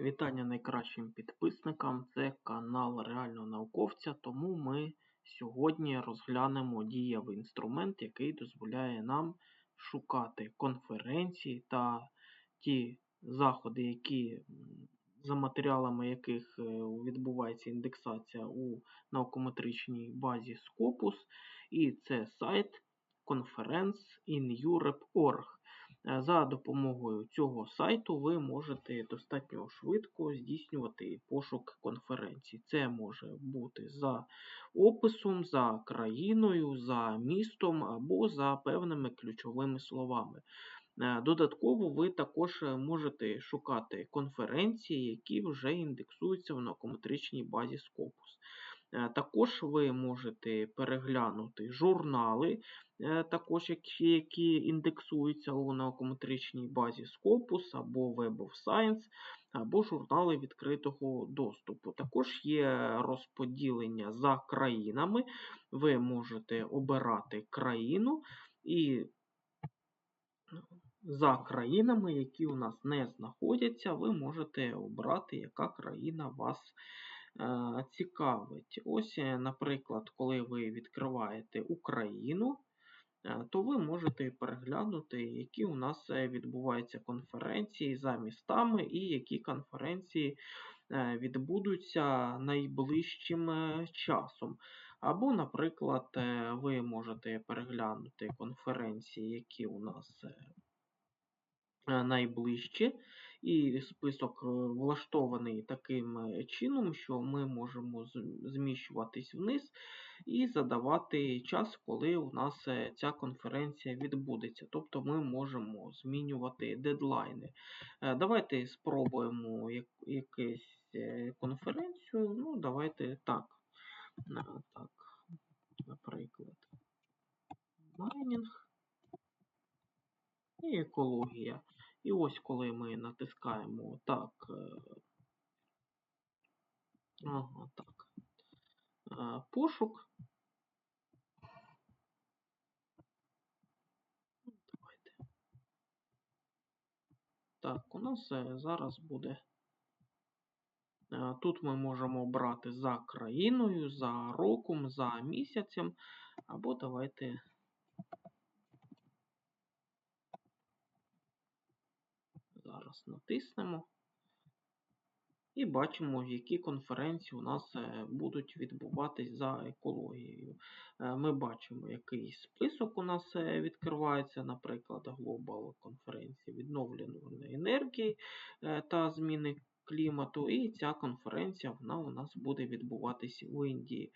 Вітання найкращим підписникам. Це канал Реального науковця, тому ми сьогодні розглянемо дієвий інструмент, який дозволяє нам шукати конференції та ті заходи, які, за матеріалами яких е, відбувається індексація у наукометричній базі Scopus. І це сайт conference.in.Europe.org. Е, за допомогою цього сайту ви можете достатньо швидко здійснювати пошук конференцій. Це може бути за описом, за країною, за містом або за певними ключовими словами. Е, додатково ви також можете шукати конференції, які вже індексуються в наукометричній базі Scopus. Е, також ви можете переглянути журнали, е, також які, індексуються у наукометричній базі Scopus або Web of Science, або журнали відкритого доступу. Також є розподілення за країнами. Ви можете обирати країну і за країнами, які у нас не знаходяться, ви можете обрати, яка країна вас Е, цікавить. Ось, е, наприклад, коли ви відкриваєте Україну, е, то ви можете переглянути, які у нас відбуваються конференції за містами і які конференції відбудуться найближчим часом. Або, наприклад, ви можете переглянути конференції, які у нас найближчі. І список е, влаштований таким е, чином, що ми можемо зміщуватись вниз і задавати час, коли у нас е, ця конференція відбудеться. Тобто ми можемо змінювати дедлайни. Давайте спробуємо якусь конференцію. Ну, давайте так. так, Наприклад, майнінг і екологія. І ось коли ми натискаємо так, е, ага, так, е, пошук. Давайте. Так, у нас е, зараз буде. Тут ми можемо обрати за країною, за роком, за місяцем, або давайте Зараз натиснемо. І бачимо, які конференції у нас е, будуть відбуватись за екологією. Е, ми бачимо, який список у нас е, відкривається, наприклад, Global конференції відновлюваної енергії та зміни клімату. І ця конференція вона у нас буде відбуватись в Індії.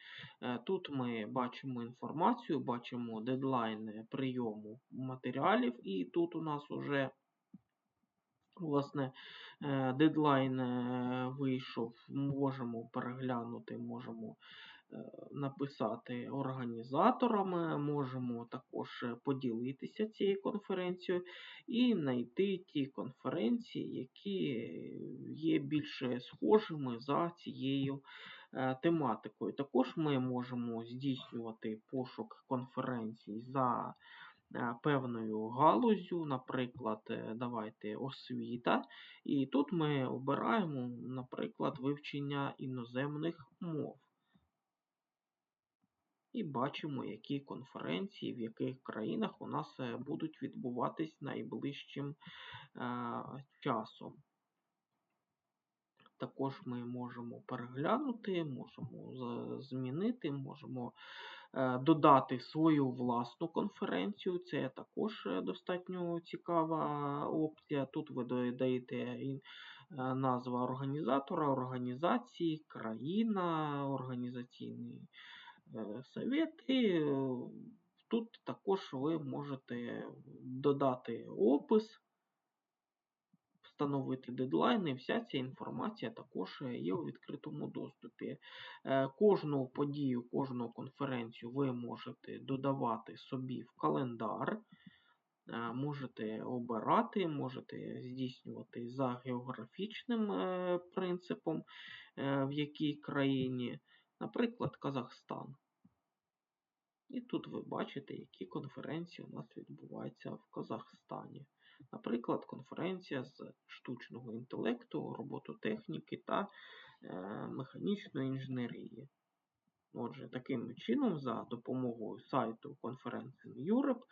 Тут ми бачимо інформацію, бачимо дедлайн прийому матеріалів, і тут у нас вже Власне, е, дедлайн е, вийшов, можемо переглянути, можемо е, написати організаторами, можемо також поділитися цією конференцією і знайти ті конференції, які є більш схожими за цією тематикою. Також ми можемо здійснювати пошук конференцій за певною галузю, наприклад, е, давайте освіта. І тут ми обираємо, наприклад, вивчення іноземних мов. І бачимо, які конференції, в яких країнах у нас е, будуть відбуватись найближчим часом. Також ми можемо переглянути, можемо змінити, можемо Е, додати свою власну конференцію. Це також е, достатньо цікава опція. Тут ви додаєте е, назва організатора, організації, країна, організаційний совет. Тут також ви можете додати опис встановити дедлайни. Вся ця інформація також е, є у відкритому доступі. Е, кожну подію, кожну конференцію ви можете додавати собі в календар. Е, можете обирати, можете здійснювати за географічним принципом, в якій країні, наприклад, Казахстан. І тут ви бачите, які конференції у нас відбуваються в Казахстані. Наприклад, конференція з штучного інтелекту, робототехніки та е, механічної інженерії. Отже, таким чином, за допомогою сайту Conferencing Europe,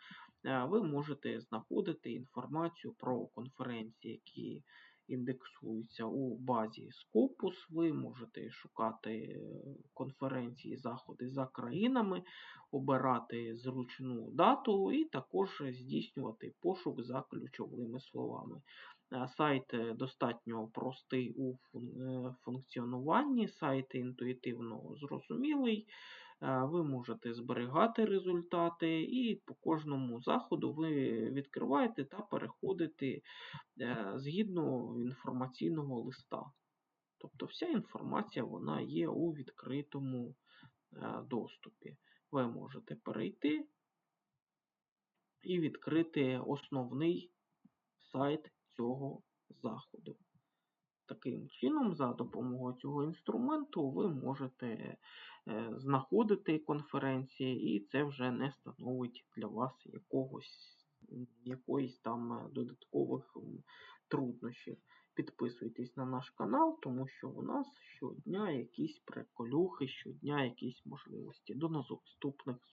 е, ви можете знаходити інформацію про конференції, які індексуються у базі Scopus. Ви можете шукати е, конференції, заходи за країнами, обирати зручну дату і також здійснювати пошук за ключовими словами. Е, сайт е, достатньо простий у функціонуванні, сайт інтуїтивно зрозумілий. Ви можете зберігати результати, і по кожному заходу ви відкриваєте та переходите згідно інформаційного листа. Тобто вся інформація вона є у відкритому доступі. Ви можете перейти і відкрити основний сайт цього заходу. Таким чином, за допомогою цього інструменту, ви можете е, знаходити конференції, і це вже не становить для вас якогось, якоїсь там додаткових труднощів. Підписуйтесь на наш канал, тому що у нас щодня якісь приколюхи, щодня якісь можливості. До наступних